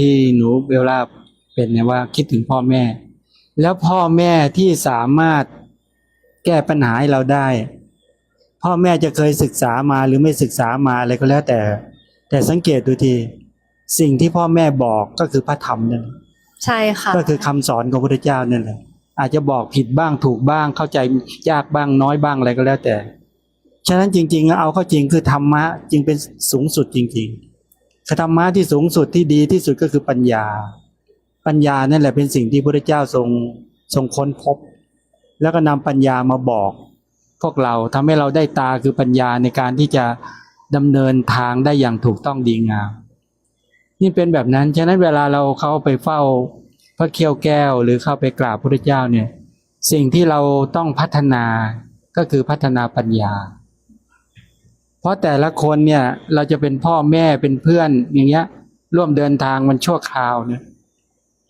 ที่หนูเบลล่าเป็นเนี่ยว่าคิดถึงพ่อแม่ แล้วพ่อแม่ที่สามารถแก้ปัญหาให้เราได้ พ่อแม่จะเคยศึกษามาหรือไม่ศึกษามาอะไรก็แล้วแต่ แต่สังเกตดูทีสิ่งที่พ่อแม่บอกก็คือพระธรรมนั่นใช่ค่ะก็คือคำสอนของพระพุทธเจ้านั่นแหละอาจจะบอกผิดบ้างถูกบ้างเข้าใจยากบ้างน้อยบ้างอะไรก็แล้วแต่ ฉะนั้นจริง ๆ เอาเข้าจริงคือธรรมะจึงเป็นสูงสุดจริงๆคือ ธรรมะที่สูงสุดที่ดีที่สุดก็คือปัญญา ปัญญานั่นแหละเป็นสิ่งที่พระเจ้าทรงทรงค้นพบ แล้วก็นำปัญญามาบอก พวกเราทำให้เราได้ตาคือปัญญาในการที่จะดำเนินทางได้อย่างถูกต้องดีงามนี่เป็นแบบนั้นฉะนั้นเวลาเราเข้าไปเฝ้าพระเคียวแก้ว หรือเข้าไปกราบพระเจ้าเนี่ยสิ่งที่เราต้องพัฒนาก็คือพัฒนาปัญญา เพราะแต่ละคนเนี่ยเราจะเป็นพ่อแม่เป็นเพื่อนอย่างเงี้ย ร่วมเดินทางมันชั่วคราวเนี่ย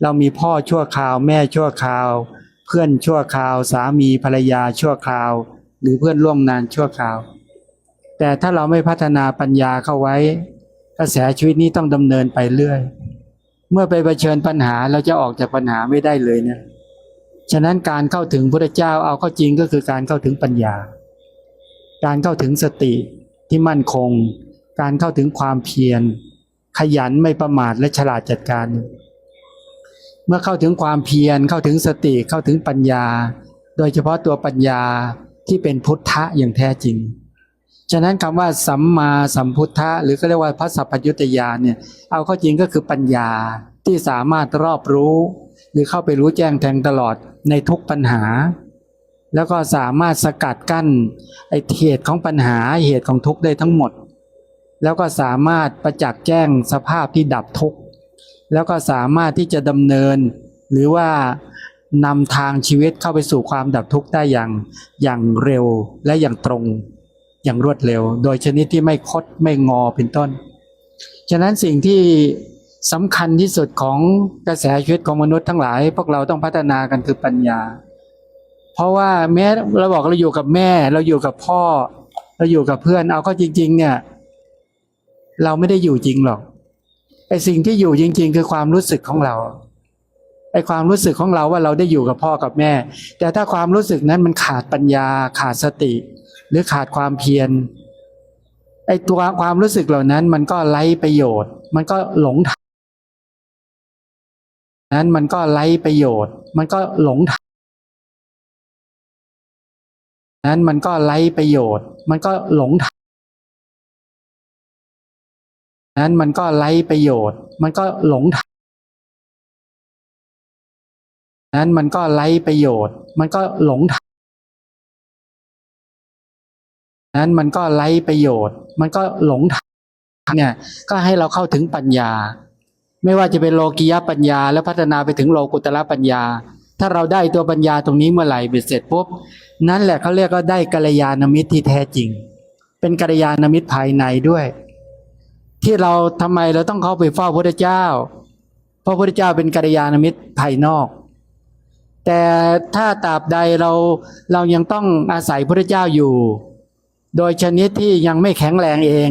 เรามีพ่อชั่วคราวแม่ชั่วคราว เพื่อนชั่วคราว สามีภรรยาชั่วคราว หรือเพื่อนร่วมงานชั่วคราว แต่ถ้าเราไม่พัฒนาปัญญาเข้าไว้ กระแสชีวิตนี้ต้องดำเนินไปเรื่อย เมื่อไปเผชิญปัญหาเราจะออกจากปัญหาไม่ได้เลยเนะฉะนั้นการเข้าถึงพระเจ้าเอาเข้าจริงก็คือการเข้าถึงปัญญา การเข้าถึงสติ ที่มั่นคง การเข้าถึงความเพียร ขยันไม่ประมาทและฉลาดจัดการ เมื่อเข้าถึงความเพียรเข้าถึงสติเข้าถึงปัญญา โดยเฉพาะตัวปัญญาที่เป็นพุทธะอย่างแท้จริง ฉะนั้นคำว่าสัมมาสัมพุทธะหรือก็เรียกว่าพระสัพพยุตยานเนี่ยเอาเข้าจริงก็คือปัญญาที่สามารถรอบรู้ หรือเข้าไปรู้แจ้งแทงตลอดในทุกปัญหา แล้วก็สามารถสกัดกั้นไอเหตุของปัญหาเหตุของทุกข์ได้ทั้งหมด แล้วก็สามารถประจักษ์แจ้งสภาพที่ดับทุกข์แล้วก็สามารถที่จะดำเนิน หรือว่านำทางชีวิตเข้าไปสู่ความดับทุกข์ได้อย่างอย่างเร็วและอย่างตรงอย่างรวดเร็ว โดยชนิดที่ไม่คดไม่งอเป็นต้น ฉะนั้นสิ่งที่สำคัญที่สุดของกระแสชีวิตของมนุษย์ทั้งหลาย พวกเราต้องพัฒนากันคือปัญญา เพราะว่าแม้เราบอกเราอยู่กับแม่ เราอยู่กับพ่อ เราอยู่กับเพื่อน เอาก็จริง ๆ เนี่ย เราไม่ได้อยู่จริงหรอกไอสิ่งที่อยู่จริง ๆ คือความรู้สึกของเราไอความรู้สึกของเราว่าเราได้อยู่กับพ่อกับแม่ แต่ถ้าความรู้สึกนั้นมันขาดปัญญา ขาดสติ หรือขาดความเพียรไอตัวความรู้สึกเหล่านั้นมันก็ไร้ประโยชน์ มันก็หลงทางนั้นมันก็ไร้ประโยชน์ มันก็หลงทาง นั้นมันก็ไร้ประโยชน์ มันก็หลงทางนั้นมันก็ไร้ประโยชน์ มันก็หลงทางนั้นมันก็ไร้ประโยชน์ มันก็หลงทางนั้นมันก็ไร้ประโยชน์ มันก็หลงทางเนี่ย ก็ให้เราเข้าถึงปัญญา ไม่ว่าจะเป็นโลกิยปัญญา แล้วพัฒนาไปถึงโลกุตระปัญญา ถ้าเราได้ตัวปัญญาตรงนี้เมื่อไหร่เบ็ดเสร็จปุ๊บนั่นแหละเขาเรียกว่าได้กัลยาณมิตรที่แท้จริง เป็นกัลยาณมิตรภายในด้วย ที่เราทำไมเราต้องเข้าไปเฝ้าพระเจ้า เพราะพระเจ้าเป็นกัลยาณมิตรภายนอก แต่ถ้าตราบใดเราเรายังต้องอาศัยพระเจ้าอยู่ โดยชนิดที่ยังไม่แข็งแรงเอง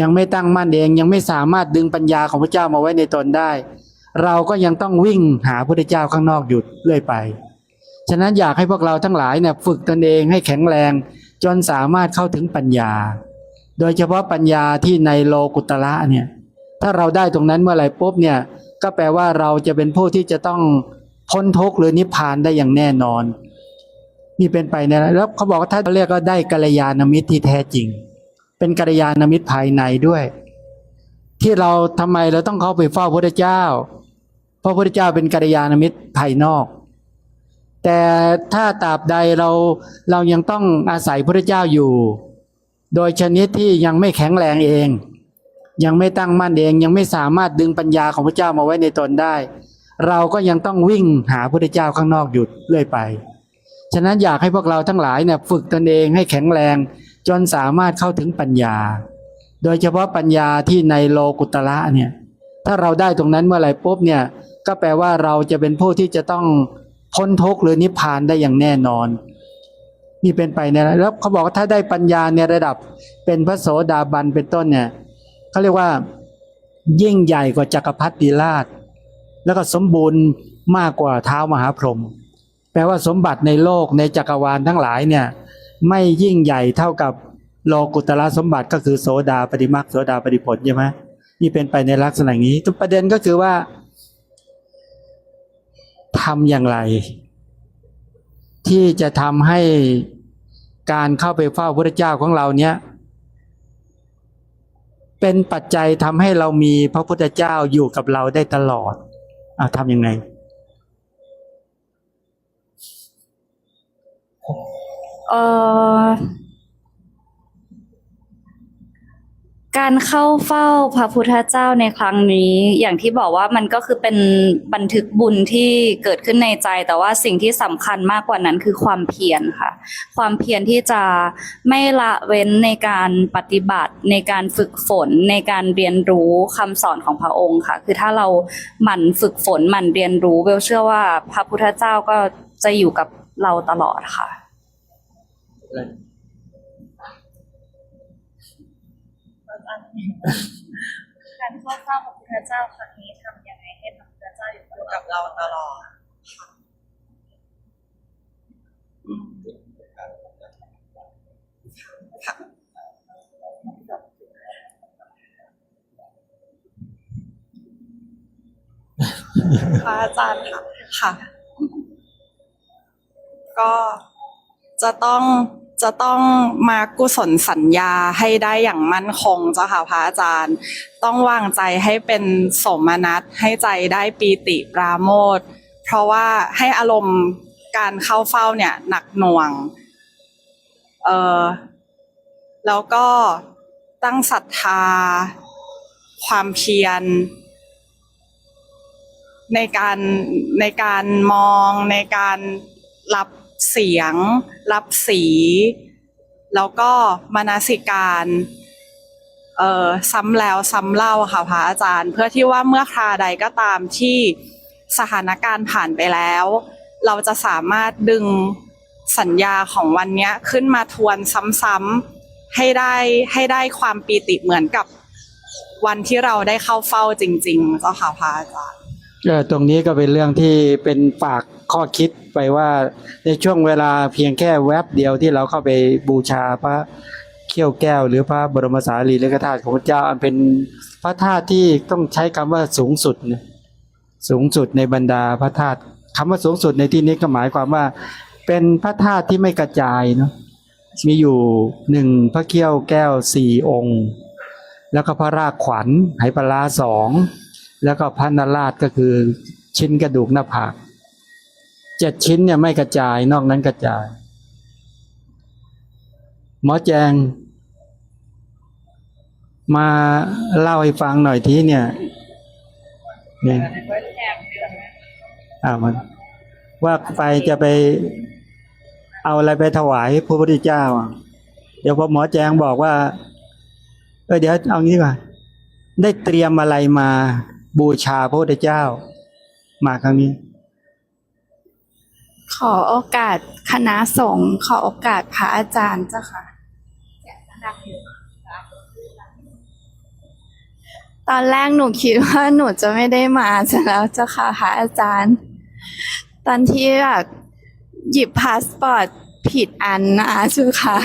ยังไม่ตั้งมั่นเองยังไม่สามารถดึงปัญญาของพระเจ้ามาไว้ในตนได้ เราก็ยังต้องวิ่งหาพระเจ้าข้างนอกหยุดเรื่อยไป ฉะนั้นอยากให้พวกเราทั้งหลายเนี่ยฝึกตนเองให้แข็งแรง จนสามารถเข้าถึงปัญญา โดยเฉพาะปัญญาที่ในโลกุตระเนี่ย ถ้าเราได้ตรงนั้นเมื่อไหร่ปุ๊บเนี่ยก็แปลว่าเราจะเป็นผู้ที่จะต้องพ้นทุกข์หรือนิพพานได้อย่างแน่นอน นี่เป็นไปนะแล้วเขาบอกว่าถ้าเรียกก็ได้กัลยาณมิตรที่แท้จริง เป็นกัลยาณมิตรภายในด้วย ที่เราทำไมเราต้องเข้าไปเฝ้าพระเจ้า พราะพระเจ้าเป็นกัลยาณมิตรภายนอก แต่ถ้าตราบใดเราเรายังต้องอาศัยพระเจ้าอยู่ โดยชนิดที่ยังไม่แข็งแรงเอง ยังไม่ตั้งมั่นเอง ยังไม่สามารถดึงปัญญาของพระเจ้ามาไว้ในตนได้ เราก็ยังต้องวิ่งหาพระเจ้าข้างนอกหยุดเรื่อยไป ฉะนั้นอยากให้พวกเราทั้งหลายเนี่ยฝึกตนเองให้แข็งแรง จนสามารถเข้าถึงปัญญา โดยเฉพาะปัญญาที่ในโลกุตระเนี่ยถ้าเราได้ตรงนั้นเมื่อไหร่ปุ๊บเนี่ย ก็แปลว่าเราจะเป็นผู้ที่จะต้องพ้นทุกข์หรือนิพพานได้อย่างแน่นอน นี่เป็นไปเนี่ยแล้วเขาบอกว่าถ้าได้ปัญญาในระดับ เป็นพระโสดาบันเป็นต้นเนี่ยเขาเรียกว่า ยิ่งใหญ่กว่าจักรพรรดิราช แล้วก็สมบูรณ์มากกว่าเท้ามหาพรหมแปลว่าสมบัติในโลกในจักรวาลทั้งหลายเนี่ยไม่ยิ่งใหญ่เท่ากับโลกุตละสมบัติก็คือโสดาปฏิมักโสดาปฏิผลใช่ไหมนี่เป็นไปในลักษณะอย่างนี้ประเด็นก็คือว่า ทำอย่างไร ที่จะทำให้การเข้าไปเฝ้าพระเจ้าของเราเนี้ยเป็นปัจจัยทำให้เรามีพระพุทธเจ้าอยู่กับเราได้ตลอดอะทำยังไงเออ การเข้าเฝ้าพระพุทธเจ้าในครั้งนี้ อย่างที่บอกว่ามันก็คือเป็นบันทึกบุญที่เกิดขึ้นในใจ แต่ว่าสิ่งที่สำคัญมากกว่านั้นคือความเพียรค่ะ ความเพียรที่จะไม่ละเว้นในการปฏิบัติ ในการฝึกฝน ในการเรียนรู้คำสอนของพระองค์ค่ะ คือถ้าเราหมั่นฝึกฝนหมั่นเรียนรู้เบลเชื่อว่าพระพุทธเจ้าก็จะอยู่กับเราตลอดค่ะ การเข้าเฝ้าพระพุทธเจ้าครั้งนี้ทำยังไงให้พระพุทธเจ้าอยู่คู่กับเราตลอดพระอาจารย์ค่ะค่ะ ก็จะต้อง จะต้องมากุศลสัญญาให้ได้อย่างมั่นคงเจ้าค่ะพระอาจารย์ ต้องวางใจให้เป็นสมนัตให้ใจได้ปีติปราโมทเพราะว่าให้อารมณ์การเข้าเฝ้าเนี่ยหนักหน่วงเออแล้วก็ตั้งศรัทธา ความเพียร ในการในการมองในการรับ เสียง รับสี แล้วก็มานาสิการเอ่อซ้ำแล้วซ้ำเล่าค่ะพระอาจารย์ เพื่อที่ว่าเมื่อคราใดก็ตามที่สถานการณ์ผ่านไปแล้ว เราจะสามารถดึงสัญญาของวันนี้ขึ้นมาทวนซ้ำๆให้ได้ให้ได้ความปีติเหมือนกับวันที่เราได้เข้าเฝ้าจริง ๆ เจ้าค่ะพระอาจารย์ ตรงนี้ก็เป็นเรื่องที่เป็นฝากข้อคิดไปว่าในช่วงเวลาเพียงแค่แวบเดียวที่เราเข้าไปบูชาพระเขี้ยวแก้ว หรือพระบรมสารีริกธาตุของพระเจ้าอันเป็นพระธาตุที่ต้องใช้คำว่าสูงสุดสูงสุดในบรรดาพระธาตุคำว่าสูงสุดในที่นี้ก็หมายความว่า เป็นพระธาตุที่ไม่กระจายเนาะมีอยู่หนึ่งพระเขี้ยวแก้วสี่องค์ แล้วก็พระรากขวัญไหปลาร้าสอง แล้วก็พระนราชก็คือชิ้นกระดูกหน้าผากเจ็ดชิ้นเนี่ยไม่กระจายนอกนั้นกระจาย หมอแจง มาเล่าให้ฟังหน่อยทีเนี่ยเนี่ยอ่ามันว่าไปจะไปเอาอะไรไปถวายพระพุทธเจ้า เดี๋ยวพอหมอแจงบอกว่า เออเดี๋ยวเอางี้กว่าได้เตรียมอะไรมา บูชาพระพุทธเจ้า มาครั้งนี้ ขอโอกาสคณะสงฆ์ขอโอกาสพระอาจารย์เจ้าค่ะ ตอนแรกหนูคิดว่าหนูจะไม่ได้มาจะแล้วเจ้าค่ะพระอาจารย์ ตอนที่แบบหยิบพาสปอร์ตผิดอันนะเจ้าค่ะ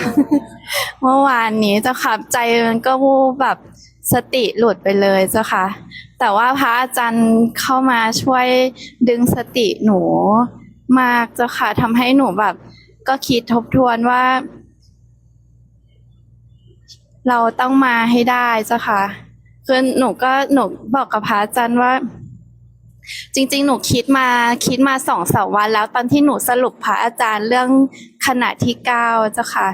เมื่อวานนี้เจ้าค่ะใจมันก็วูบแบบ สติหลุดไปเลยเจ้าค่ะ แต่ว่าพระอาจารย์เข้ามาช่วยดึงสติหนูมากเจ้าค่ะทำให้หนูแบบ ก็คิดทบทวนว่า เราต้องมาให้ได้เจ้าค่ะคือหนูก็หนูบอกกับพระอาจารย์ว่า จริง ๆ หนูคิดมาคิดมาสองสามวัน แล้วตอนที่หนูสรุปพระอาจารย์เรื่องขณะที่เก้าเจ้าค่ะ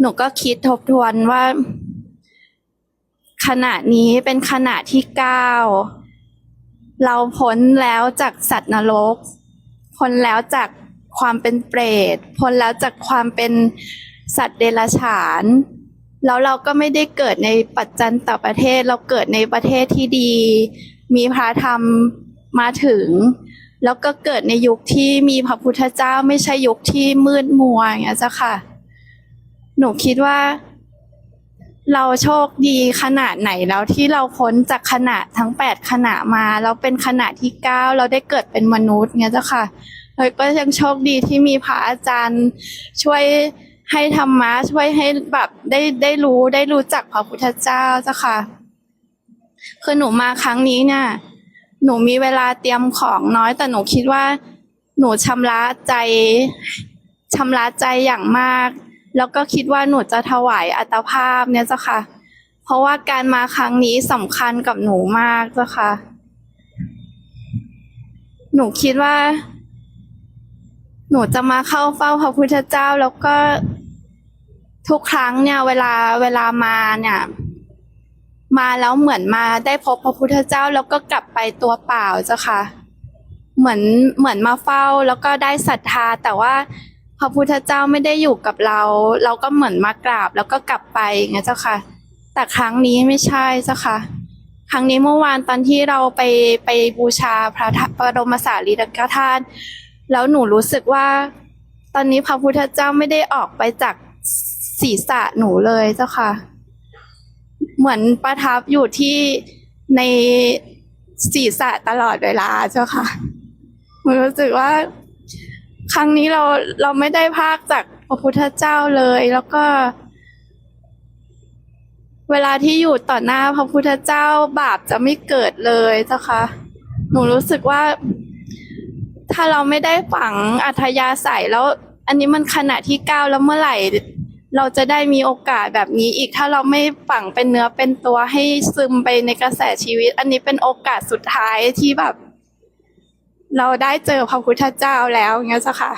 หนูก็คิดทบทวนว่า ขณะนี้เป็นขณะที่เก้าเราพ้นแล้วจากสัตว์นรกพ้นแล้วจากความเป็นเปรตพ้นแล้วจากความเป็นสัตว์เดรัจฉาน แล้วเราก็ไม่ได้เกิดในปัจจันตประเทศเราเกิดในประเทศที่ดี มีพระธรรมมาถึง แล้วก็เกิดในยุคที่มีพระพุทธเจ้าไม่ใช่ยุคที่มืดมัวอย่างเงี้ยจ้าค่ะ หนูคิดว่า เราโชคดีขนาดไหนแล้วที่เราพ้นจากขณะทั้งแปดขณะมาแล้วเป็นขณะที่เก้าเราได้เกิดเป็นมนุษย์เงี้ยเจ้าค่ะแล้วก็ยังโชคดีที่มีพระอาจารย์ช่วยให้ธรรมะช่วยให้แบบได้ได้รู้ได้รู้จักพระพุทธเจ้าเจ้าค่ะคือหนูมาครั้งนี้เนี่ยหนูมีเวลาเตรียมของน้อย แต่หนูคิดว่า หนูชำระใจชำระใจอย่างมาก แล้วก็คิดว่าหนูจะถวายอัตภาพเนี่ยเจ้าค่ะ เพราะว่าการมาครั้งนี้สำคัญกับหนูมากเจ้าค่ะ หนูคิดว่า หนูจะมาเข้าเฝ้าพระพุทธเจ้าแล้วก็ทุกครั้งเนี่ย เวลาเวลามาเนี่ย มาแล้วเหมือนมาได้พบพระพุทธเจ้าแล้วก็กลับไปตัวเปล่าเจ้าค่ะ เหมือนเหมือนมาเฝ้าแล้วก็ได้ศรัทธาแต่ว่า พระพุทธเจ้าไม่ได้อยู่กับเรา เราก็เหมือนมากราบแล้วก็กลับไปอย่างเงี้ยเจ้าค่ะ แต่ครั้งนี้ไม่ใช่เจ้าค่ะ ครั้งนี้เมื่อวานตอนที่เราไปไปบูชาพระธาตุบรมสารีริกธาตุแล้วหนูรู้สึกว่า ตอนนี้พระพุทธเจ้าไม่ได้ออกไปจากศีรษะหนูเลยเจ้าค่ะ เหมือนประทับอยู่ที่ในศีรษะตลอดเวลาเจ้าค่ะหนูรู้สึกว่า ครั้งนี้เราเราไม่ได้ภาคจากพระพุทธเจ้าเลย แล้วก็ เวลาที่อยู่ต่อหน้าพระพุทธเจ้าบาปจะไม่เกิดเลยเจ้าคะหนูรู้สึกว่า ถ้าเราไม่ได้ฝังอัธยาศัยแล้ว อันนี้มันขณะที่เก้าแล้วเมื่อไหร่ เราจะได้มีโอกาสแบบนี้อีกถ้าเราไม่ฝังเป็นเนื้อเป็นตัวให้ซึมไปในกระแสชีวิต อันนี้เป็นโอกาสสุดท้ายที่แบบ เราได้เจอพระพุทธเจ้าแล้วอย่างเงี้ยจ้าค่ะ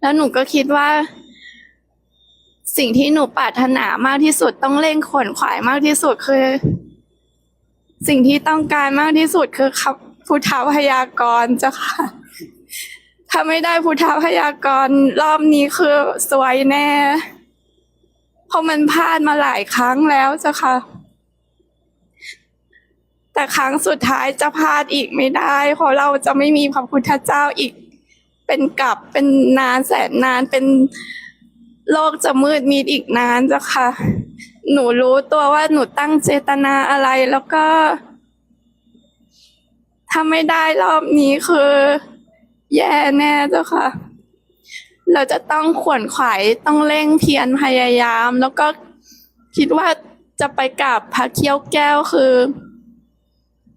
แล้วหนูก็คิดว่า สิ่งที่หนูปรารถนามากที่สุดต้องเร่งขวนขวายมากที่สุดคือ สิ่งที่ต้องการมากที่สุดคือคำพุทธพยากรเจ้าค่ะ ถ้าไม่ได้พุทธพยากรรอบนี้คือสวยแน่ เพราะมันพลาดมาหลายครั้งแล้วเจ้าค่ะ แต่ครั้งสุดท้ายจะพลาดอีกไม่ได้ เพราะเราจะไม่มีพระพุทธเจ้าอีก เป็นกับเป็นนานแสนนานเป็นโลกจะมืดมิดอีกนานเจ้าค่ะ หนูรู้ตัวว่าหนูตั้งเจตนาอะไรแล้วก็ถ้าไม่ได้รอบนี้คือ แย่แน่เจ้าค่ะ เราจะต้องขวนขวายต้องเร่งเพียรพยายาม แล้วก็คิดว่าจะไปกราบพระเขี้ยวแก้วคือ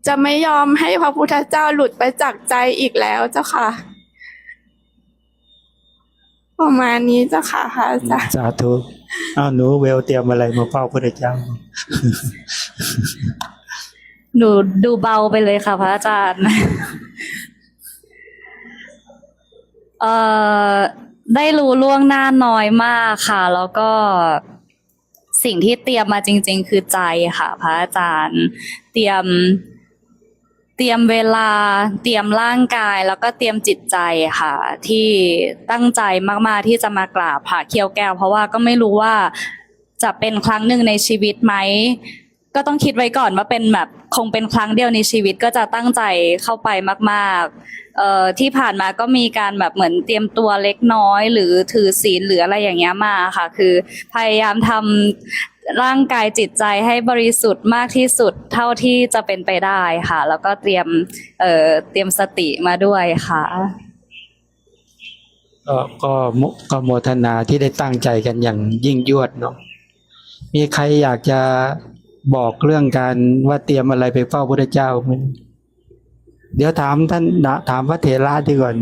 จะไม่ยอมให้พระพุทธเจ้าหลุดไปจากใจอีกแล้วเจ้าค่ะ ประมาณนี้เจ้าค่ะพระอาจารย์สาธุเอาหนูเวลเตรียมอะไรมาเฝ้าพระเจ้า หนูดูเบาไปเลยค่ะ พระอาจารย์เอ่อได้รู้ล่วงหน้าน้อยมากค่ะ แล้วก็สิ่งที่เตรียมมาจริง ๆ คือใจค่ะ พระอาจารย์ เตรียม เตรียมเวลาเตรียมร่างกายแล้วก็เตรียมจิตใจค่ะ ที่ตั้งใจมาก ๆ ที่จะมากราบพระเคียวแก้ว เพราะว่าก็ไม่รู้ว่าจะเป็นครั้งหนึ่งในชีวิตไหมก็ต้องคิดไว้ก่อนว่าเป็นแบบคงเป็นครั้งเดียวในชีวิตก็จะตั้งใจเข้าไปมากๆเอ่อที่ผ่านมาก็มีการแบบเหมือนเตรียมตัวเล็กน้อย หรือถือศีลหรืออะไรอย่างเงี้ยมาค่ะ คือพยายามทำ ร่างกายจิตใจให้บริสุทธิ์มากที่สุดเท่าที่จะเป็นไปได้ค่ะ แล้วก็เตรียมเอ่อเตรียมสติมาด้วยค่ะ ก็ก็มุก็โมทนาที่ได้ตั้งใจกันอย่างยิ่งยวดเนาะมีใครอยากจะบอกเรื่องการว่าเตรียมอะไรไปเฝ้าพระเจ้าไหมเดี๋ยวถามท่านนะถามพระเถระดีก่อน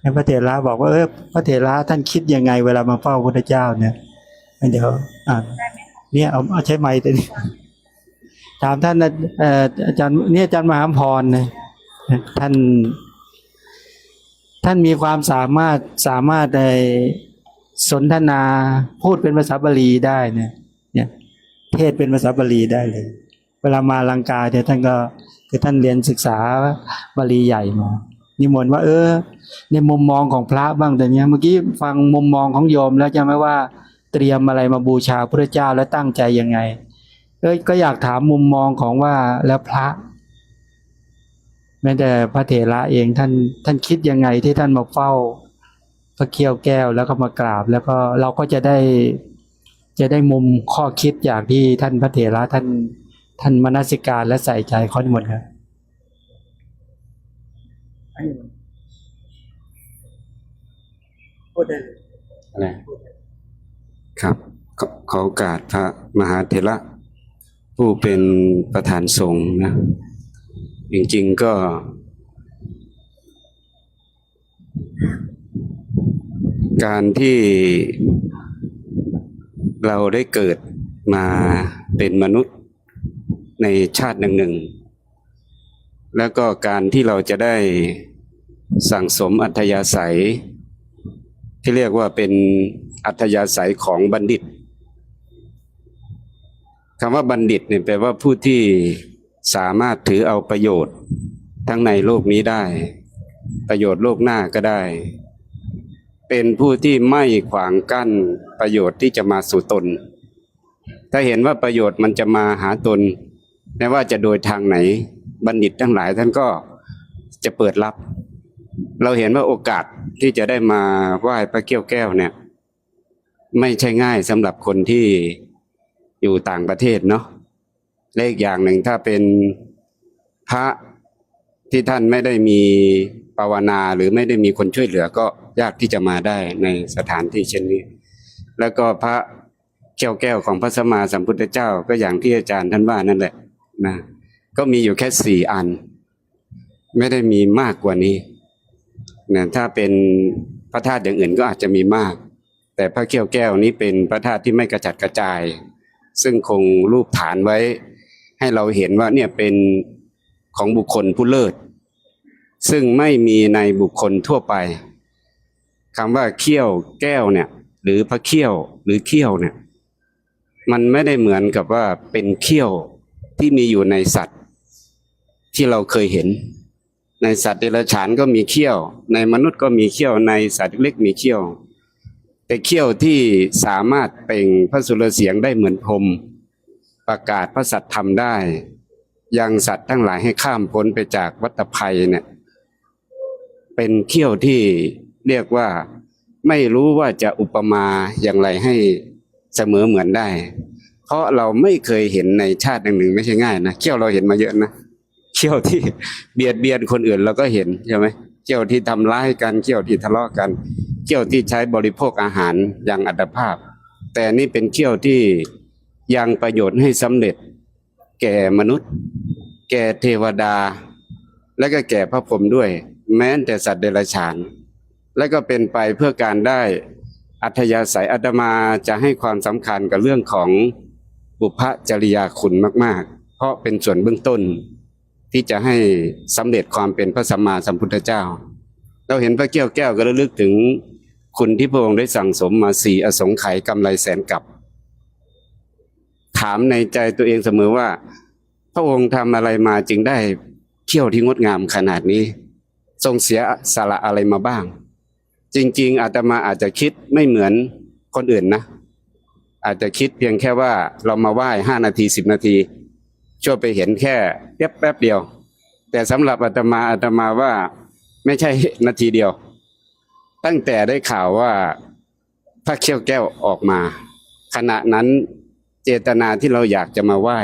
ให้พระเถระบอกว่าเออพระเถระท่านคิดยังไงเวลามาเฝ้าพระเจ้าเนี่ยเดี๋ยวอ่า เนี่ยเอาเอาใช้ไม้ตัวนี้ถามท่านอาจารย์เนี่ยอาจารย์มหาพรนะท่าน ท่านมีความสามารถสามารถในสนทนาพูดเป็นภาษาบาลีได้เนี่ยเนี่ยเทศเป็นภาษาบาลีได้เลย เวลามาลังกาเนี่ยท่านก็คือท่านเรียนศึกษาบาลีใหญ่มานิมนต์ว่า เออ ในมุมมองของพระบ้างแต่เนี้ยเมื่อกี้ฟังมุมมองของโยมแล้วจะไหมว่า เตรียมอะไรมาบูชาพระเจ้าแล้วตั้งใจยังไงเอ้ยก็อยากถามมุมมองของว่าแล้วพระแม้แต่พระเถระเองท่านท่านคิดยังไงที่ท่านมาเฝ้า พระเคียวแก้วแล้วก็มากราบ แล้วก็เราก็จะได้จะได้มุมข้อคิดจากที่ท่านพระเถระท่านท่านมนสิการและใส่ใจข้อนี้หมดครับพูดได้เลย ครับขอขอโอกาสพระมหาเถระผู้เป็นประธานสงฆ์นะ จริงๆก็ การที่เราได้เกิดมาเป็นมนุษย์ในชาติหนึ่งหนึ่งๆแล้วก็การที่เราจะได้สั่งสมอัธยาศัย ที่เรียกว่าเป็นอัธยาศัยของบัณฑิตคำว่าบัณฑิตเนี่ยแปลว่าผู้ที่สามารถถือเอาประโยชน์ ทั้งในโลกนี้ได้ ประโยชน์โลกหน้าก็ได้ เป็นผู้ที่ไม่ขวางกั้นประโยชน์ที่จะมาสู่ตน ถ้าเห็นว่าประโยชน์มันจะมาหาตนไม่ว่าจะโดยทางไหน บัณฑิตทั้งหลายท่านก็จะเปิดรับ เราเห็นว่าโอกาสที่จะได้มาไหว้พระเกี้ยวแก้วเนี่ย ไม่ใช่ง่ายสำหรับคนที่อยู่ต่างประเทศเนาะเลขอย่างหนึ่งถ้าเป็นพระที่ท่านไม่ได้มีภาวนาหรือไม่ได้มีคนช่วยเหลือก็ยากที่จะมาได้ในสถานที่เช่นนี้ แล้วก็พระเกี้ยวแก้วของพระสัมมาสัมพุทธเจ้าก็อย่างที่อาจารย์ท่านว่านั่นแหละนะก็มีอยู่แค่สี่อัน ไม่ได้มีมากกว่านี้ นะถ้าเป็นพระธาตุอย่างอื่นก็อาจจะมีมาก แต่พระเขี้ยวแก้วนี้เป็นพระธาตุที่ไม่กระจัดกระจาย ซึ่งคงรูปฐานไว้ ให้เราเห็นว่าเนี่ยเป็นของบุคคลผู้เลิศ ซึ่งไม่มีในบุคคลทั่วไปคำว่าเขี้ยวแก้วเนี่ยหรือพระเขี้ยวหรือเขี้ยวเนี่ยมันไม่ได้เหมือนกับว่าเป็นเขี้ยวที่มีอยู่ในสัตว์ที่เราเคยเห็น ในสัตว์เดรัจฉานก็มีเขี้ยว ในมนุษย์ก็มีเขี้ยว ในสัตว์เล็กมีเขี้ยว แต่เขี้ยวที่สามารถเป่งพระสุรเสียงได้เหมือนพรมประกาศพระสัตธรรมได้ ยังสัตว์ทั้งหลายให้ข้ามพ้นไปจากวัฏภัยเนี่ย เป็นเขี้ยวที่เรียกว่าไม่รู้ว่าจะอุปมาอย่างไรให้เสมอเหมือนได้ เพราะเราไม่เคยเห็นในชาติหนึ่งๆไม่ใช่ง่ายนะเขี้ยวเราเห็นมาเยอะนะ เขี้ยวที่เบียดเบียนคนอื่นเราก็เห็นใช่ไหมเขี้ยวที่ทำร้ายกันเขี้ยวที่ทะเลาะกันเขี้ยวที่ใช้บริโภคอาหารอย่างอัตภาพ แต่นี่เป็นเขี้ยวที่ยังประโยชน์ให้สำเร็จ แก่มนุษย์ แก่เทวดา และก็แก่พระพรหมด้วย แม้แต่สัตว์เดรัจฉาน และก็เป็นไปเพื่อการได้อัธยาศัยอาตมาจะให้ความสำคัญกับเรื่องของบุพจริยาคุณมาก ๆ เพราะเป็นส่วนเบื้องต้น ที่จะให้สำเร็จความเป็นพระสัมมาสัมพุทธเจ้า เราเห็นพระเกี้ยวแก้วก็ระลึกถึงคุณที่พระองค์ได้สั่งสมมาสี่อสงไขยกำไรแสนกับ ถามในใจตัวเองเสมอว่า พระองค์ทำอะไรมาจึงได้เที่ยวที่งดงามขนาดนี้ ทรงเสียสละอะไรมาบ้าง จริง ๆ อาตมาอาจจะคิดไม่เหมือนคนอื่นนะ อาจจะคิดเพียงแค่ว่าเรามาไหว้ห้านาทีสิบนาที ช่วไปเห็นแค่แป๊บแป๊บเดียว แต่สำหรับอาตมาอาตมาว่าไม่ใช่นาทีเดียว ตั้งแต่ได้ข่าวว่าพระเขี้ยวแก้วออกมา ขณะนั้นเจตนาที่เราอยากจะมาไหว้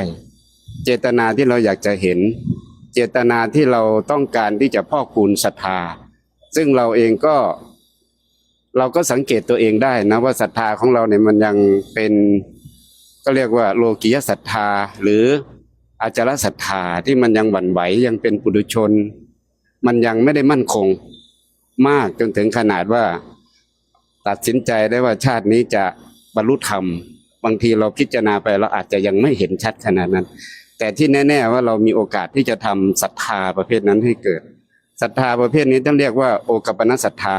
เจตนาที่เราอยากจะเห็น เจตนาที่เราต้องการที่จะพ่อกพูนศรัทธา ซึ่งเราเองก็เราก็สังเกตตัวเองได้นะว่าศรัทธาของเราเนี่ยมันยังเป็น ก็เรียกว่าโลกิยศรัทธาหรือ อาจารศรัทธาที่มันยังหวั่นไหวยังเป็นปุถุชน มันยังไม่ได้มั่นคงมากจนถึงขนาดว่า ตัดสินใจได้ว่าชาตินี้จะบรรลุธรรม บางทีเราพิจารณาไปเราอาจจะยังไม่เห็นชัดขนาดนั้น แต่ที่แน่ ๆ ว่าเรามีโอกาสที่จะทำศรัทธาประเภทนั้นให้เกิดศรัทธาประเภทนี้ต้องเรียกว่าโอกปปนศรัทธา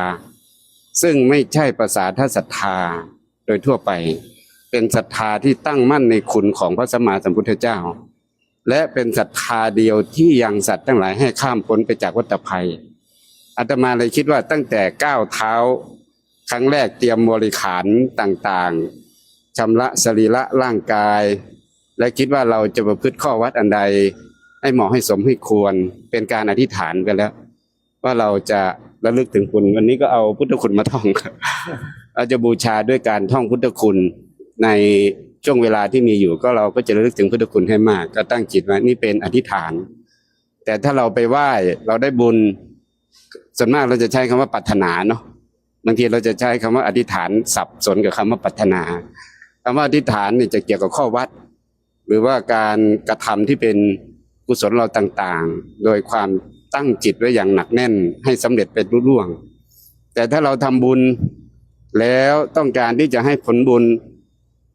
ซึ่งไม่ใช่ภาษาท่าศรัทธาโดยทั่วไป เป็นศรัทธาที่ตั้งมั่นในคุณของพระสัมมาสัมพุทธเจ้า และเป็นศรัทธาเดียวที่ยังสัตว์ทั้งหลายให้ข้ามพ้นไปจากวัฏภัยอาตมาเลยคิดว่าตั้งแต่ก้าวเท้า ครั้งแรกเตรียมบริขารต่างๆชำระสรีระร่างกาย และคิดว่าเราจะประพฤติข้อวัดอันใด ให้เหมาะให้สมให้ควรเป็นการอธิษฐานไปแล้ว ว่าเราจะระลึกถึงคุณ วันนี้ก็เอาพุทธคุณมาท่องเราจะบูชาด้วยการท่องพุทธคุณใน ช่วงเวลาที่มีอยู่ก็เราก็จะระลึกถึงพุทธคุณให้มาก ก็ตั้งจิตไว้นี่เป็นอธิษฐาน แต่ถ้าเราไปไหว้เราได้บุญส่วนมากเราจะใช้คำว่าปรารถนาเนาะบางทีเราจะใช้คำว่าอธิษฐานสับสนกับคำว่าปรารถนาคำว่าอธิษฐานเนี่ยจะเกี่ยวกับข้อวัด หรือว่าการกระทำที่เป็นกุศลเราต่างๆ โดยความตั้งจิตไว้อย่างหนักแน่นให้สำเร็จเป็นรุ่ล่วง แต่ถ้าเราทำบุญแล้วต้องการที่จะให้ผลบุญ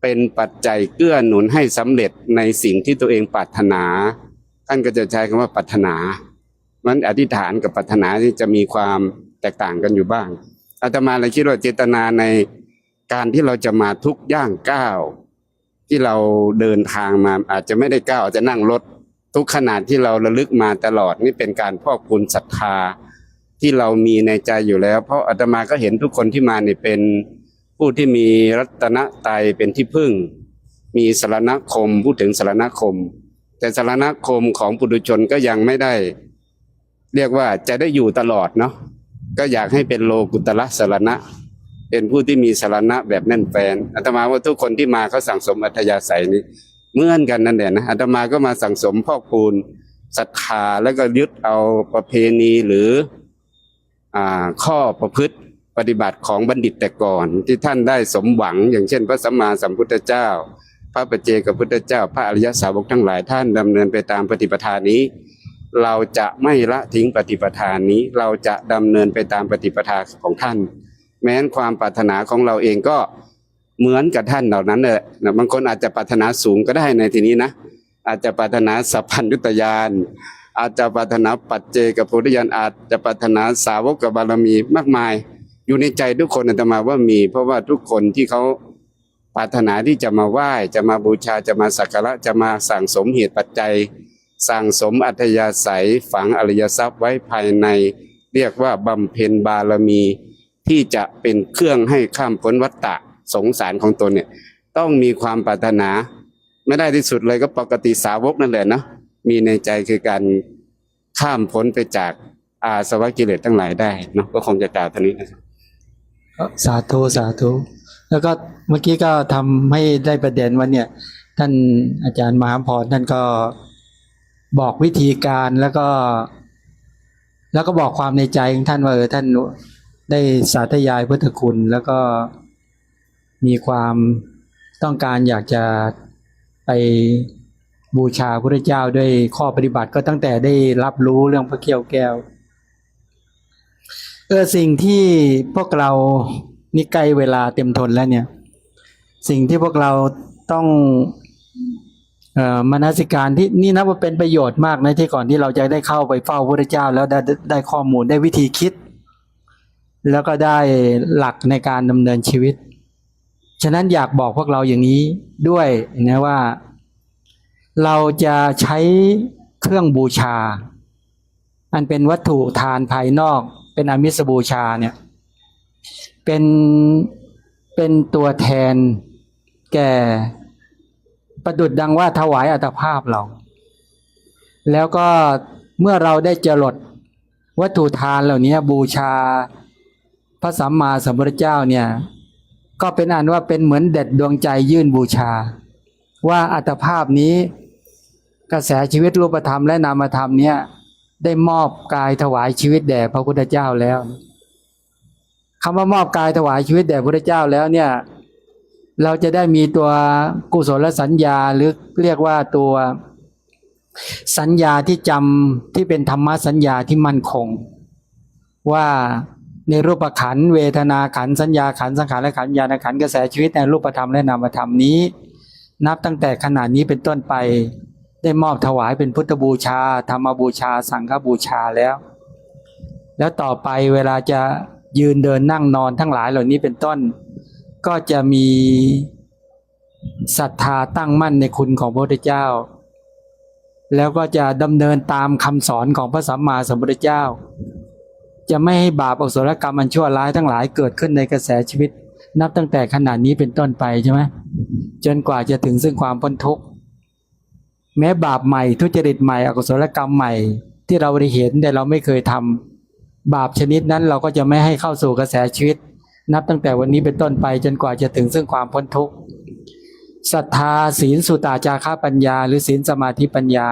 เป็นปัจจัยเกื้อหนุนให้สำเร็จในสิ่งที่ตัวเองปรารถนา ท่านก็จะใช้คำว่าปรารถนามันอธิษฐานกับปรารถนาที่จะมีความแตกต่างกันอยู่บ้างอาตมาเลยคิดว่าเจตนาในการที่เราจะมาทุกย่างก้าวที่เราเดินทางมาอาจจะไม่ได้ก้าวอาจจะนั่งรถทุกขนาดที่เราระลึกมาตลอดนี่เป็นการพอกพูนศรัทธาที่เรามีในใจอยู่แล้ว เพราะอาตมาก็เห็นทุกคนที่มาเนี่ยเป็น ผู้ที่มีรัตนตรัยเป็นที่พึ่ง มีสารณคมพูดถึงสารณคม แต่สารณคมของปุถุชนก็ยังไม่ได้ เรียกว่าจะได้อยู่ตลอดเนาะก็อยากให้เป็นโลกุตละสารณะ เป็นผู้ที่มีสารณะแบบแน่นแฟนอาตมาว่าทุกคนที่มาเขาสั่งสมอัธยาศัยนี้เหมือนกันนั่นแหละนะอาตมาก็มาสั่งสมพ่อกพูนศรัทธาแล้วก็ยึดเอาประเพณีหรืออข้อประพฤติ ปฏิบัติของบัณฑิตแต่ก่อนที่ท่านได้สมหวัง อย่างเช่น พระสัมมาสัมพุทธเจ้า พระปัจเจกพุทธเจ้า พระอริยสาวกทั้งหลายท่านดำเนินไปตามปฏิปทานี้ เราจะไม่ละทิ้งปฏิปทานนี้ เราจะดำเนินไปตามปฏิปทาของท่าน แม้นความปรารถนาของเราเองก็เหมือนกับท่านเหล่านั้นเลยนะบางคนอาจจะปรารถนาสูงก็ได้ในทีนี้นะ อาจจะปรารถนาสัพพัญญุตยานอาจจะปรารถนาปัจเจกับพุทธญาณอาจจะปรารถนาสาวกกับบารมีมากมาย อยู่ในใจทุกคนอาตมาว่ามี เพราะว่าทุกคนที่เขาปรารถนาที่จะมาไหว้จะมาบูชาจะมาสักการะจะมาสั่งสมเหตุปัจจัย สั่งสมอัธยาศัยฝังอริยทรัพย์ไว้ภายใน เรียกว่าบำเพ็ญบารมี ที่จะเป็นเครื่องให้ข้ามพ้นวัฏฏะสงสารของตนเนี่ยต้องมีความปรารถนา ไม่ได้ที่สุดเลยก็ปกติสาวกนั่นแหละเนาะมีในใจคือการข้ามพ้นไปจากอาสวะกิเลสทั้งหลายได้เนาะก็คงจะกล่าวเท่านี้นะครับ สาธุสาธุแล้วก็เมื่อกี้ก็ทำให้ได้ประเด็นว่าเนี่ย ท่านอาจารย์มหาพรท่านก็บอกวิธีการแล้วก็ แล้วก็บอกความในใจของท่านว่าเออท่านได้สาธยายพุทธคุณ แล้วก็มีความต้องการอยากจะไปบูชาพระเจ้าด้วยข้อปฏิบัติก็ตั้งแต่ได้รับรู้เรื่องพระเกี้ยวแก้ว เออสิ่งที่พวกเรานี่ใกล้เวลาเต็มทนแล้วเนี่ย สิ่งที่พวกเราต้องเอ่อมนสิการที่นี่นับว่าเป็นประโยชน์มากนะที่ก่อนที่เราจะได้เข้าไปเฝ้าพระเจ้า แล้วได้ได้ข้อมูลได้วิธีคิด แล้วก็ได้หลักในการดำเนินชีวิต ฉะนั้นอยากบอกพวกเราอย่างนี้ด้วยนะว่า เราจะใช้เครื่องบูชา อันเป็นวัตถุทานภายนอก เป็นอามิสบูชาเนี่ยเป็นเป็นตัวแทนแก่ประดุดดังว่าถวายอัตภาพเรา แล้วก็เมื่อเราได้เจรดวัตถุทานเหล่านี้บูชาพระสัมมาสัมพุทธเจ้าเนี่ยก็เป็นอันว่าเป็นเหมือนเด็ดดวงใจยื่นบูชา ว่าอัตภาพนี้กระแสชีวิตรูปธรรมและนามธรรมเนี่ย ได้มอบกายถวายชีวิตแด่พระพุทธเจ้าแล้วคำว่ามอบกายถวายชีวิตแด่พระพุทธเจ้าแล้วเนี่ยเราจะได้มีตัวกุศลสัญญาหรือเรียกว่าตัวสัญญาที่จำที่เป็นธรรมสัญญาที่มั่นคง ว่าในรูปขันเวทนาขันสัญญาขันสังขารและขันญาณขันกระแสชีวิตในรูปธรรมและนามธรรมนี้ นับตั้งแต่ขณะนี้เป็นต้นไป ได้มอบถวายเป็นพุทธบูชา ธรรมบูชา สังฆบูชาแล้ว แล้วต่อไปเวลาจะยืนเดินนั่งนอนทั้งหลายเหล่านี้เป็นต้น ก็จะมีศรัทธาตั้งมั่นในคุณของพระพุทธเจ้า แล้วก็จะดำเนินตามคำสอนของพระสัมมาสัมพุทธเจ้า จะไม่ให้บาปอกุศลกรรมอันชั่วร้ายทั้งหลายเกิดขึ้นในกระแสชีวิต นับตั้งแต่ขนาดนี้เป็นต้นไปใช่ไหมจนกว่าจะถึงซึ่งความพ้นทุกข์ แม้บาปใหม่ ทุจริตใหม่อกุศลกรรมใหม่ ที่เราได้เห็นแต่เราไม่เคยทำบาปชนิดนั้นเราก็จะไม่ให้เข้าสู่กระแสชีวิต นับตั้งแต่วันนี้เป็นต้นไปจนกว่าจะถึงซึ่งความพ้นทุกข์ศรัทธาศีลสุตาจาระปัญญา หรือศีลสมาธิปัญญา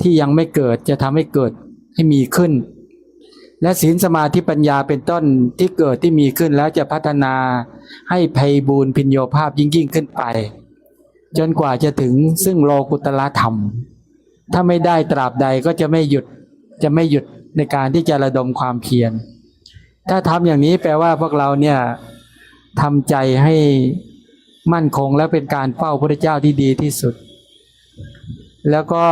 ที่ยังไม่เกิดจะทำให้เกิดให้มีขึ้น และศีลสมาธิปัญญาเป็นต้นที่เกิดที่มีขึ้นแล้วจะพัฒนาให้ไพบูรย์พิญโยภาพยิ่งยิ่งขึ้นไป จนกว่าจะถึงซึ่งโลกุตละธรรม ถ้าไม่ได้ตราบใดก็จะไม่หยุดจะไม่หยุดในการที่จะระดมความเพียรถ้าทำอย่างนี้แปลว่าพวกเราเนี่ยทำใจให้มั่นคงและเป็นการเฝ้าพระเจ้าที่ดีที่สุด แล้วก็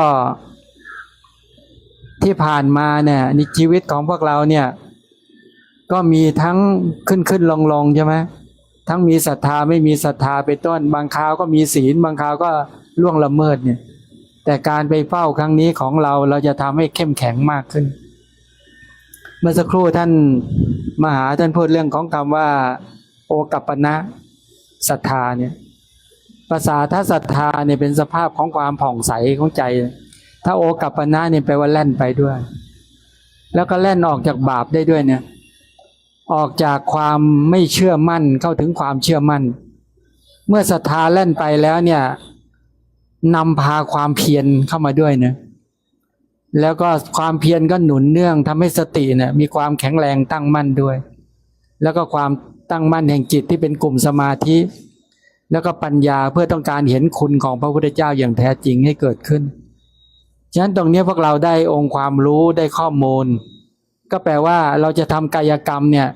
ที่ผ่านมาเนี่ยในชีวิตของพวกเราเนี่ยก็มีทั้งขึ้นขึ้นลงลงใช่ไหม ทั้งมีศรัทธาไม่มีศรัทธาเป็นต้น บางคราวก็มีศีล บางคราวก็ล่วงละเมิดเนี่ย แต่การไปเฝ้าครั้งนี้ของเราเราจะทำให้เข้มแข็งมากขึ้น เมื่อสักครู่ท่านมหาท่านพูดเรื่องของคำว่า โอกัปปนะศรัทธาเนี่ยภาษาถ้าศรัทธาเนี่ยเป็นสภาพของความผ่องใสของใจ ถ้าโอกัปปนะเนี่ยแปลว่าแล่นไปด้วย แล้วก็แล่นออกจากบาปได้ด้วยเนี่ย ออกจากความไม่เชื่อมั่นเข้าถึงความเชื่อมั่น เมื่อศรัทธาแล่นไปแล้วเนี่ยนำพาความเพียรเข้ามาด้วยเนี่ยแล้วก็ความเพียรก็หนุนเนื่องทำให้สติเนี่ยมีความแข็งแรงตั้งมั่นด้วย แล้วก็ความตั้งมั่นแห่งจิตที่เป็นกลุ่มสมาธิ แล้วก็ปัญญาเพื่อต้องการเห็นคุณของพระพุทธเจ้าอย่างแท้จริงให้เกิดขึ้น ฉะนั้นตรงนี้พวกเราได้องค์ความรู้ได้ข้อมูล ก็แปลว่าเราจะทำกายกรรมเนี่ย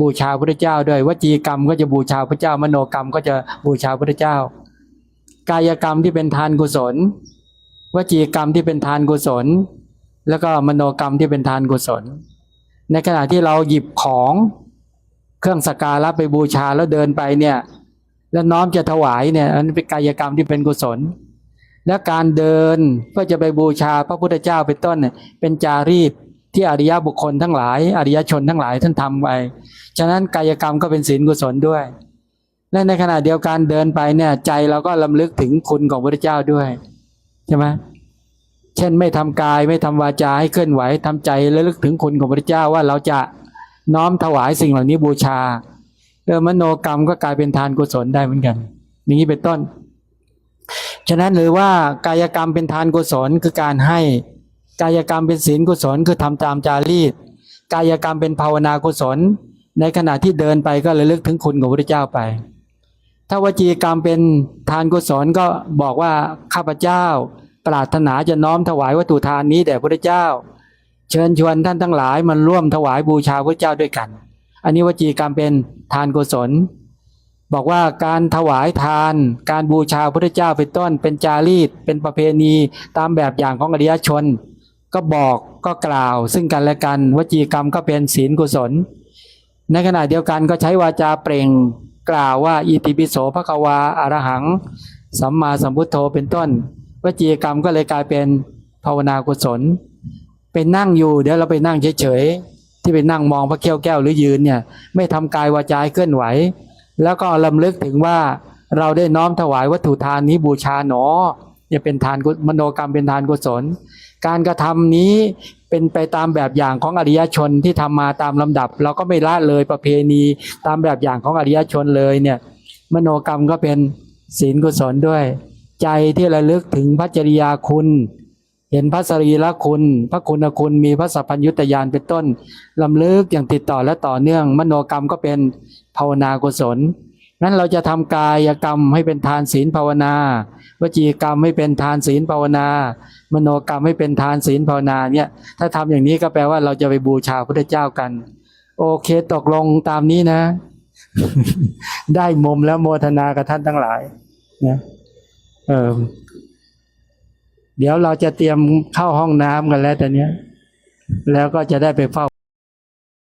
บูชาพระเจ้าด้วยวจีกรรมก็จะบูชาพระเจ้ามโนกรรมก็จะบูชาพระเจ้า กายกรรมที่เป็นทานกุศล วจีกรรมที่เป็นทานกุศล แล้วก็มโนกรรมที่เป็นทานกุศล ในขณะที่เราหยิบของเครื่องสักการะไปบูชาแล้วเดินไปเนี่ยแล้วน้อมจะถวายเนี่ยอันเป็นกายกรรมที่เป็นกุศล และการเดินเพื่อจะไปบูชาพระพุทธเจ้าเป็นต้นเนี่ยเป็นจารีต ที่อริยบุคคลทั้งหลาย อริยชนทั้งหลายท่านทำไป ฉะนั้นกายกรรมก็เป็นศีลกุศลด้วย และในขณะเดียวกันเดินไปเนี่ย ใจเราก็ลำลึกถึงคุณของพระเจ้าด้วยใช่ไหมเช่นไม่ทำกายไม่ทำวาจาให้เคลื่อนไหวทำใจและลึกถึงคุณของพระเจ้าว่าเราจะน้อมถวายสิ่งเหล่านี้บูชาเออมโนกรรมก็กลายเป็นทานกุศลได้เหมือนกันอย่างนี้เป็นต้น ฉะนั้นหรือว่ากายกรรมเป็นทานกุศลคือการให้ กายกรรมเป็นศีลกุศลคือทำตามจารีต กายกรรมเป็นภาวนากุศล ในขณะที่เดินไปก็ระลึกถึงคุณของพระเจ้าไป ถ้าวจีกรรมเป็นทานกุศลก็บอกว่าข้าพเจ้า ปรารถนาจะน้อมถวายวัตถุทานนี้แด่พระเจ้า เชิญชวนท่านทั้งหลายมันร่วมถวายบูชาพระเจ้าด้วยกัน อันนี้วจีกรรมเป็นทานกุศล บอกว่าการถวายทาน การบูชาพระเจ้าเป็นต้นเป็นจารีต เป็นประเพณีตามแบบอย่างของอริยชน ก็บอกก็กล่าว ซึ่งกันและกันวจีกรรมก็เป็นศีลกุศล ในขณะเดียวกันก็ใช้วาจาเปล่งกล่าวว่าอิติปิโสภควาอรหัง สัมมาสัมพุทโธเป็นต้น วจีกรรมก็เลยกลายเป็นภาวนากุศล เป็นนั่งอยู่เดี๋ยวเราไปนั่งเฉยๆที่ไปนั่งมองพระเขี้ยวแก้วหรือยืนเนี่ยไม่ทำกายวาจาเคลื่อนไหว แล้วก็ลำลึกถึงว่าเราได้น้อมถวายวัตถุทานนี้บูชาหนอ เนี่ยเป็นทานมโนกรรมเป็นทานกุศล การกระทำนี้เป็นไปตามแบบอย่างของอริยชนที่ทำมาตามลำดับ เราก็ไม่ละเลยประเพณีตามแบบอย่างของอริยชนเลยเนี่ยมโนกรรมก็เป็นศีลกุศลด้วย ใจที่ระลึกถึงพระจริยาคุณ เห็นพระสรีระคุณ พระคุณคุณมีพระสัพพัญญุตยานเป็นต้นลำลึกอย่างติดต่อและต่อเนื่อง มโนกรรมก็เป็นภาวนากุศลนั้นเราจะทำกายกรรมให้เป็นทานศีลภาวนา วจีกรรมให้เป็นทานศีลภาวนา มโนกรรมให้เป็นทานศีลภาวนาเนี่ยถ้าทำอย่างนี้ก็แปลว่าเราจะไปบูชาพระเจ้ากัน โอเคตกลงตามนี้นะ ได้มุมแล้วโมทนากับท่านทั้งหลายนะเออเดี๋ยวเราจะเตรียมเข้าห้องน้ำกันแล้วแต่เนี้ย แล้วก็จะได้ไปเฝ้า